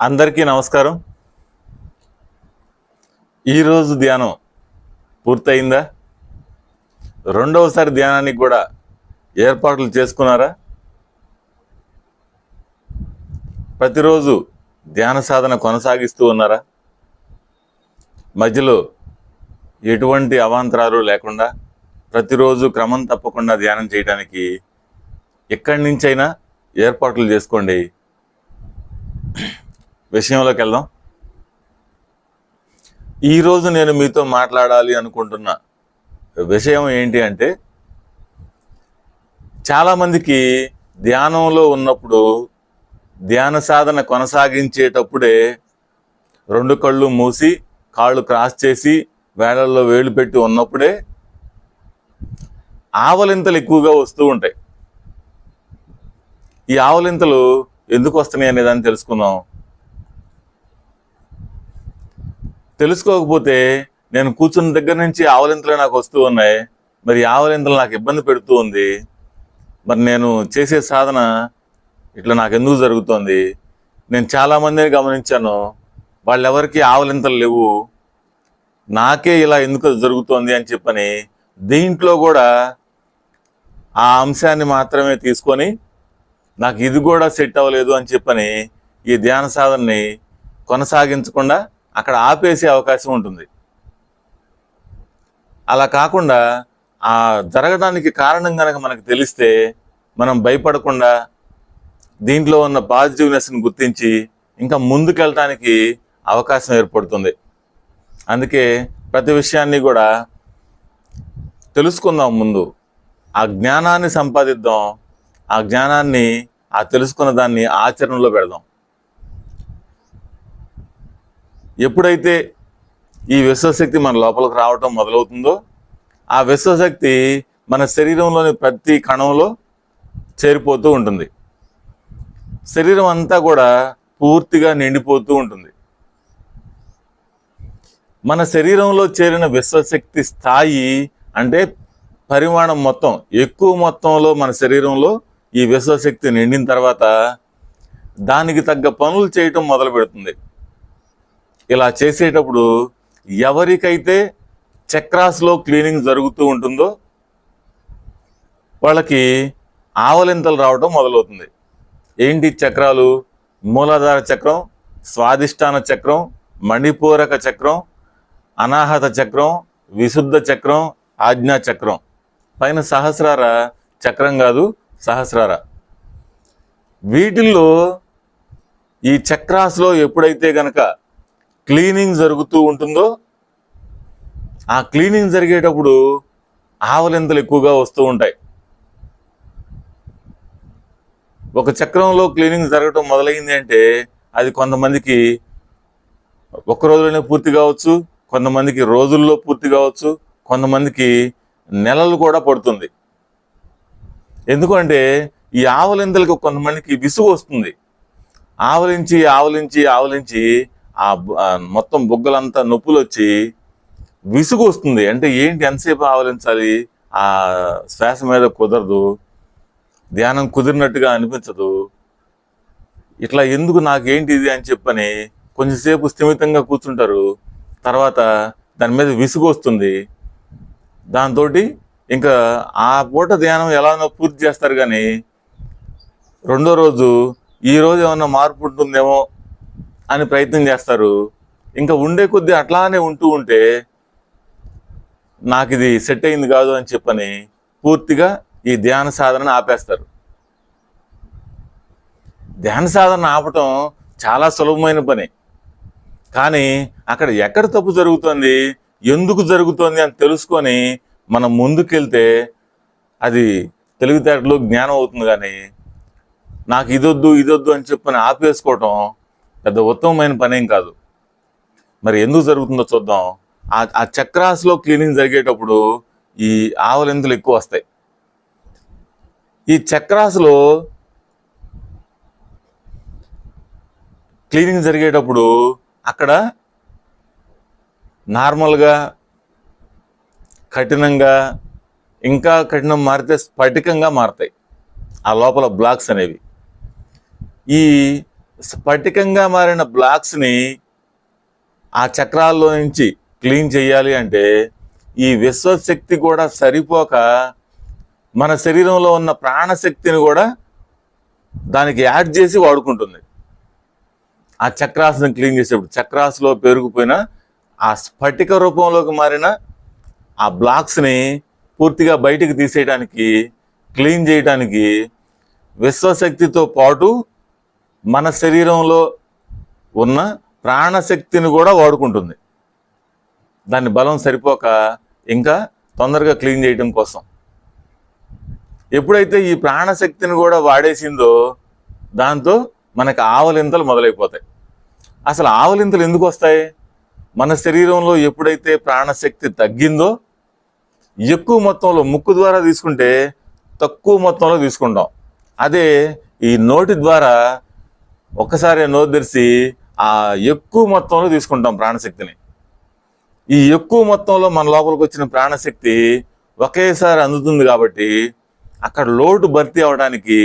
అందరికీ నమస్కారం. ఈరోజు ధ్యానం పూర్తయిందా? రెండవసారి ధ్యానానికి కూడా ఏర్పాట్లు చేసుకున్నారా? ప్రతిరోజు ధ్యాన సాధన కొనసాగిస్తూ ఉన్నారా? మధ్యలో ఎటువంటి అవాంతరాలు లేకుండా ప్రతిరోజు క్రమం తప్పకుండా ధ్యానం చేయడానికి ఎక్కడి నుంచైనా ఏర్పాట్లు చేసుకోండి. విషయంలోకి వెళ్దాం. ఈరోజు నేను మీతో మాట్లాడాలి అనుకుంటున్న విషయం ఏంటి అంటే చాలామందికి ధ్యానంలో ఉన్నప్పుడు ధ్యాన సాధన కొనసాగించేటప్పుడే రెండు కళ్ళు మూసి కాళ్ళు క్రాస్ చేసి వేళల్లో వేలు పెట్టి ఉన్నప్పుడే ఆవలింతలు ఎక్కువగా వస్తూ ఉంటాయి. ఈ ఆవలింతలు ఎందుకు వస్తున్నాయి అనే దాన్ని తెలుసుకుందాం. తెలుసుకోకపోతే నేను కూర్చున్న దగ్గర నుంచి ఆవలింతలు నాకు వస్తూ ఉన్నాయి. మరి ఆవలింతలు నాకు ఇబ్బంది పెడుతూ ఉంది. మరి నేను చేసే సాధన ఇట్లా నాకు ఎందుకు జరుగుతోంది? నేను చాలామందిని గమనించాను. వాళ్ళెవరికి ఆవలింతలు లేవు. నాకే ఇలా ఎందుకు జరుగుతోంది అని చెప్పని దీంట్లో కూడా ఆ అంశాన్ని మాత్రమే తీసుకొని నాకు ఇది కూడా సెట్ అవ్వలేదు అని చెప్పని ఈ ధ్యాన సాధనని కొనసాగించకుండా అక్కడ ఆపేసే అవకాశం ఉంటుంది. అలా కాకుండా ఆ జరగడానికి కారణం కనుక మనకు తెలిస్తే మనం భయపడకుండా దీంట్లో ఉన్న పాజిటివ్నెస్ని గుర్తించి ఇంకా ముందుకెళ్ళటానికి అవకాశం ఏర్పడుతుంది. అందుకే ప్రతి విషయాన్ని కూడా తెలుసుకుందాం ముందు. ఆ జ్ఞానాన్ని సంపాదిద్దాం ఆ జ్ఞానాన్ని ఆ తెలుసుకున్న దాన్ని ఆచరణలో పెడదాం. ఎప్పుడైతే ఈ విశ్వశక్తి మన లోపలికి రావటం మొదలవుతుందో ఆ విశ్వశక్తి మన శరీరంలోని ప్రతి కణంలో చేరిపోతూ ఉంటుంది. శరీరం అంతా కూడా పూర్తిగా నిండిపోతూ ఉంటుంది. మన శరీరంలో చేరిన విశ్వశక్తి స్థాయి అంటే పరిమాణం మొత్తం ఎక్కువ మొత్తంలో మన శరీరంలో ఈ విశ్వశక్తి నిండిన తర్వాత దానికి తగ్గ పనులు చేయటం మొదలు పెడుతుంది. ఇలా చేసేటప్పుడు ఎవరికైతే చక్రాస్లో క్లీనింగ్ జరుగుతూ ఉంటుందో వాళ్ళకి ఆవలింతలు రావడం మొదలవుతుంది. ఏంటి చక్రాలు? మూలాధార చక్రం స్వాదిష్టాన చక్రం మణిపూరక చక్రం అనాహత చక్రం విశుద్ధ చక్రం ఆజ్ఞా చక్రం. పైన సహస్రార చక్రం కాదు సహస్రార. వీటిల్లో ఈ చక్రాస్లో ఎప్పుడైతే గనక క్లీనింగ్ జరుగుతూ ఉంటుందో ఆ క్లీనింగ్ జరిగేటప్పుడు ఆవలింతలు ఎక్కువగా వస్తూ ఉంటాయి. ఒక చక్రంలో క్లీనింగ్ జరగటం మొదలైంది అంటే అది కొంతమందికి ఒక్క రోజులోనే పూర్తి కావచ్చు కొంతమందికి రోజుల్లో పూర్తి కావచ్చు కొంతమందికి నెలలు కూడా పడుతుంది. ఎందుకంటే ఈ ఆవలింతలకు కొంతమందికి విసుగు వస్తుంది. ఆవలించి ఆవలించి ఆవలించి ఆ మొత్తం బుగ్గలంతా నొప్పులు వచ్చి విసుగు వస్తుంది. అంటే ఏంటి ఎంతసేపు ఆవలించాలి? ఆ శ్వాస మీద కుదరదు. ధ్యానం కుదిరినట్టుగా అనిపించదు. ఇట్లా ఎందుకు నాకేంటి ఇది అని చెప్పని కొంచెంసేపు స్థిమితంగా కూర్చుంటారు. తర్వాత దాని మీద విసుగు వస్తుంది. దాంతో ఇంకా ఆ పూట ధ్యానం ఎలానో పూర్తి చేస్తారు కానీ రెండో రోజు ఈ రోజు ఏమన్నా మార్పు ఉంటుందేమో అని ప్రయత్నం చేస్తారు. ఇంకా ఉండే కొద్దీ అట్లానే ఉంటూ ఉంటే నాకు ఇది సెట్ అయింది కాదు అని చెప్పని పూర్తిగా ఈ ధ్యాన సాధనను ఆపేస్తారు. ధ్యాన సాధన ఆపటం చాలా సులభమైన పని. కానీ అక్కడ ఎక్కడ తప్పు జరుగుతుంది ఎందుకు జరుగుతోంది అని తెలుసుకొని మనం ముందుకెళ్తే అది తెలివితేటలు జ్ఞానం అవుతుంది కానీ నాకు ఇదొద్దు ఇదొద్దు అని చెప్పని ఆపేసుకోవటం పెద్ద ఉత్తమమైన పనేం కాదు. మరి ఎందుకు జరుగుతుందో చూద్దాం. ఆ ఆ చక్రాస్లో క్లీనింగ్ జరిగేటప్పుడు ఈ ఆవలింతలు ఎక్కువ వస్తాయి. ఈ చక్రాస్లో క్లీనింగ్ జరిగేటప్పుడు అక్కడ నార్మల్గా కఠినంగా ఇంకా కఠినం మారితే స్ఫటికంగా మారతాయి. ఆ లోపల బ్లాక్స్ అనేవి. ఈ స్ఫటికంగా మారిన బ్లాక్స్ని ఆ చక్రాల్లో నుంచి క్లీన్ చేయాలి అంటే ఈ విశ్వశక్తి కూడా సరిపోక మన శరీరంలో ఉన్న ప్రాణశక్తిని కూడా దానికి యాడ్ చేసి వాడుకుంటుంది. ఆ చక్రాసుని క్లీన్ చేసేప్పుడు చక్రాసులో పెరిగిపోయిన ఆ స్ఫటిక రూపంలోకి మారిన ఆ బ్లాక్స్ని పూర్తిగా బయటికి తీసేయడానికి క్లీన్ చేయడానికి విశ్వశక్తితో పాటు మన శరీరంలో ఉన్న ప్రాణశక్తిని కూడా వాడుకుంటుంది. దాని బలం సరిపోక ఇంకా తొందరగా క్లీన్ చేయడం కోసం. ఎప్పుడైతే ఈ ప్రాణశక్తిని కూడా వాడేసిందో దాంతో మనకు ఆవలింతలు మొదలైపోతాయి. అసలు ఆవలింతలు ఎందుకు వస్తాయి? మన శరీరంలో ఎప్పుడైతే ప్రాణశక్తి తగ్గిందో ఎక్కువ మొత్తంలో ముక్కు ద్వారా తీసుకుంటే తక్కువ మొత్తంలో తీసుకుంటాం. అదే ఈ నోటి ద్వారా ఒక్కసారి నోరు తెరిచి ఆ ఎక్కువ మొత్తంలో తీసుకుంటాం ప్రాణశక్తిని. ఈ ఎక్కువ మొత్తంలో మన లోపలికి వచ్చిన ప్రాణశక్తి ఒకేసారి అందుతుంది కాబట్టి అక్కడ లోటు భర్తీ అవడానికి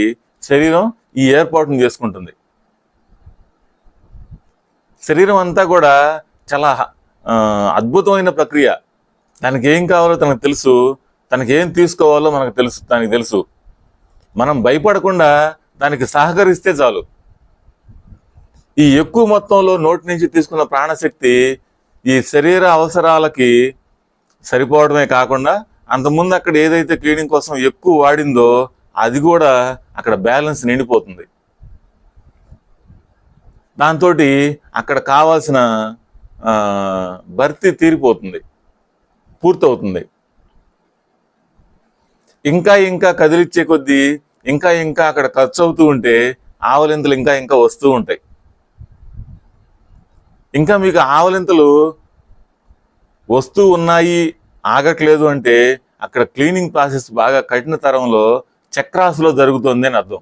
శరీరం ఈ ఏర్పాటును చేసుకుంటుంది. శరీరం అంతా కూడా చాలా అద్భుతమైన ప్రక్రియ. తనకి ఏం కావాలో తనకు తెలుసు. తనకి ఏం తీసుకోవాలో మనకు తెలుసు తనకి తెలుసు. మనం భయపడకుండా దానికి సహకరిస్తే చాలు. ఈ ఎక్కువ మొత్తంలో నోటి నుంచి తీసుకున్న ప్రాణశక్తి ఈ శరీర అవసరాలకి సరిపోవడమే కాకుండా అంతకుముందు అక్కడ ఏదైతే క్లీనింగ్ కోసం ఎక్కువ వాడిందో అది కూడా అక్కడ బ్యాలెన్స్ నిండిపోతుంది. దాంతో అక్కడ కావాల్సిన భర్తీ తీరిపోతుంది. పూర్తవుతుంది. ఇంకా ఇంకా కదిలిచ్చే కొద్దీ ఇంకా ఇంకా అక్కడ ఖర్చు అవుతూ ఉంటే ఆవలింతలు ఇంకా ఇంకా వస్తూ ఉంటాయి. ఇంకా మీకు ఆవలింతలు వస్తూ ఉన్నాయి ఆగట్లేదు అంటే అక్కడ క్లీనింగ్ ప్రాసెస్ బాగా కఠిన తరంలో చక్రాసులో జరుగుతుంది అని అర్థం.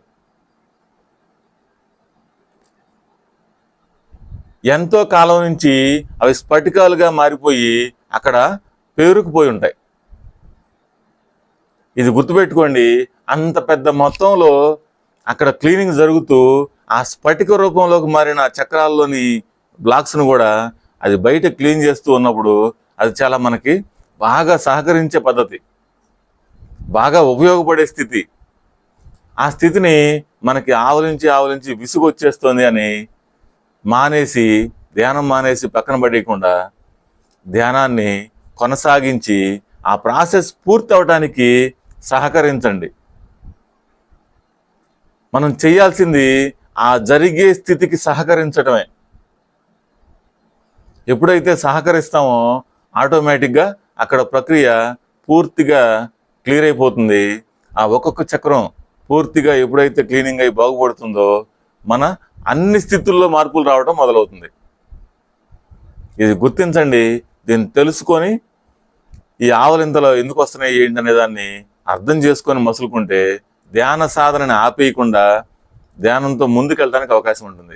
ఎంతో కాలం నుంచి అవి స్ఫటికాలుగా మారిపోయి అక్కడ పేరుకుపోయి ఉంటాయి. ఇది గుర్తుపెట్టుకోండి అంత పెద్ద మొత్తంలో అక్కడ క్లీనింగ్ జరుగుతూ ఆ స్ఫటిక రూపంలోకి మారిన చక్రాల్లోని బ్లాక్స్ను కూడా అది బయట క్లీన్ చేస్తూ ఉన్నప్పుడు అది చాలా మనకి బాగా సహకరించే పద్ధతి బాగా ఉపయోగపడే స్థితి. ఆ స్థితిని మనకి ఆవలించి ఆవలించి విసుగు వచ్చేస్తుంది అని మానేసి ధ్యానం మానేసి పక్కన పడేయకుండా ధ్యానాన్ని కొనసాగించి ఆ ప్రాసెస్ పూర్తి అవడానికి సహకరించండి. మనం చేయాల్సింది ఆ జరిగే స్థితికి సహకరించడమే ఎప్పుడైతే సహకరిస్తామో ఆటోమేటిక్గా అక్కడ ప్రక్రియ పూర్తిగా క్లియర్ అయిపోతుంది. ఆ ఒక్కొక్క చక్రం పూర్తిగా ఎప్పుడైతే క్లీనింగ్ అయి బాగుపడుతుందో మన అన్ని స్థితుల్లో మార్పులు రావడం మొదలవుతుంది. ఇది గుర్తించండి దీన్ని తెలుసుకొని ఈ ఆవలింతలు ఎందుకు వస్తున్నాయి ఏంటి అనే దాన్ని అర్థం చేసుకొని మసులుకుంటే ధ్యాన సాధనని ఆపేయకుండా ధ్యానంతో ముందుకెళ్ళడానికి అవకాశం ఉంటుంది.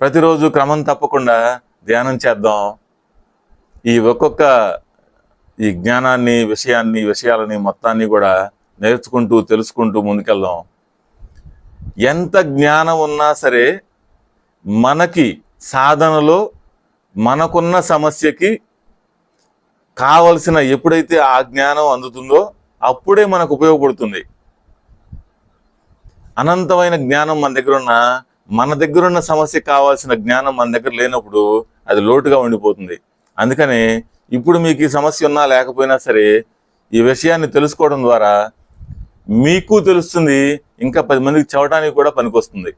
ప్రతిరోజు క్రమం తప్పకుండా ధ్యానం చేద్దాం. ఈ ఒక్కొక్క ఈ జ్ఞానాన్ని విషయాన్ని విషయాలని మొత్తాన్ని కూడా నేర్చుకుంటూ తెలుసుకుంటూ ముందుకెళ్దాం. ఎంత జ్ఞానం ఉన్నా సరే మనకి సాధనలో మనకున్న సమస్యకి కావలసిన ఎప్పుడైతే ఆ జ్ఞానం అందుతుందో అప్పుడే మనకు ఉపయోగపడుతుంది. అనంతమైన జ్ఞానం మన దగ్గర ఉన్న మన దగ్గర ఉన్న సమస్య కావాల్సిన జ్ఞానం మన దగ్గర లేనప్పుడు అది లోటుగా ఉండిపోతుంది. అందుకని ఇప్పుడు మీకు ఈ సమస్య ఉన్నా లేకపోయినా సరే ఈ విషయాన్ని తెలుసుకోవడం ద్వారా మీకు తెలుస్తుంది ఇంకా పది మందికి చెప్పడానికి కూడా పనికొస్తుంది.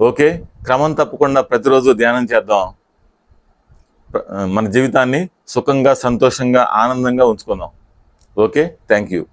ఓకే? క్రమం తప్పకుండా ప్రతిరోజు ధ్యానం చేద్దాం. మన జీవితాన్ని సుఖంగా సంతోషంగా ఆనందంగా ఉంచుకుందాం. ఓకే? Thank you.